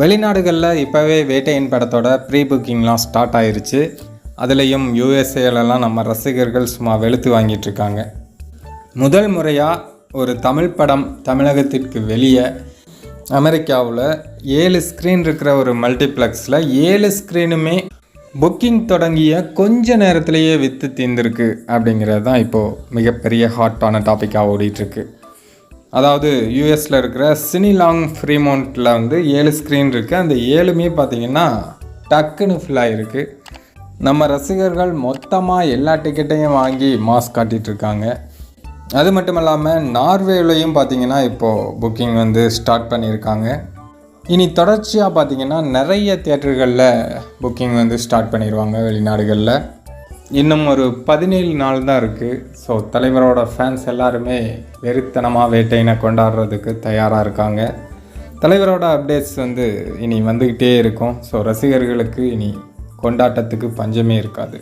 வெளிநாடுகளில் இப்போவே வேட்டையின் படத்தோட ப்ரீ புக்கிங்லாம் ஸ்டார்ட் ஆயிருச்சு. அதுலேயும் யூஎஸ்ஏலலாம் நம்ம ரசிகர்கள் சும்மா வெளுத்து வாங்கிட்டு இருக்காங்க. முதல் முறையாக ஒரு தமிழ் படம் தமிழகத்திற்கு வெளியே அமெரிக்காவில் ஏழு ஸ்க்ரீன் இருக்கிற ஒரு மல்டிப்ளெக்ஸில் ஏழு ஸ்க்ரீனுமே புக்கிங் தொடங்கிய கொஞ்ச நேரத்திலேயே விற்று தீர்ந்திருக்கு அப்படிங்கிறது தான் இப்போது மிகப்பெரிய ஹாட்டான டாப்பிக்காக ஓடிட்டுருக்கு அதாவது யூஎஸில் இருக்கிற சினிலாங் ஃப்ரீமௌண்ட்டில் வந்து ஏழு ஸ்க்ரீன் இருக்குது அந்த ஏழுமே பார்த்தீங்கன்னா டக்குன்னு ஃபில் ஆகிருக்கு நம்ம ரசிகர்கள் மொத்தமாக எல்லா டிக்கெட்டையும் வாங்கி மாஸ் காட்டிகிட்ருக்காங்க அது மட்டும் இல்லாமல் நார்வேலையும் பார்த்தீங்கன்னா இப்போது புக்கிங் வந்து ஸ்டார்ட் பண்ணியிருக்காங்க. இனி தொடர்ச்சியாக பார்த்தீங்கன்னா நிறைய தியேட்டர்களில் புக்கிங் வந்து ஸ்டார்ட் பண்ணிடுவாங்க வெளிநாடுகளில். இன்னும் ஒரு பதினேழு நாள் தான் இருக்குது ஸோ தலைவரோட ஃபேன்ஸ் எல்லாருமே வெறித்தனமாக வேட்டையினை கொண்டாடுறதுக்கு தயாராக இருக்காங்க. தலைவரோட அப்டேட்ஸ் வந்து இனி வந்துக்கிட்டே இருக்கும். ஸோ ரசிகர்களுக்கு இனி கொண்டாட்டத்துக்கு பஞ்சமே இருக்காது.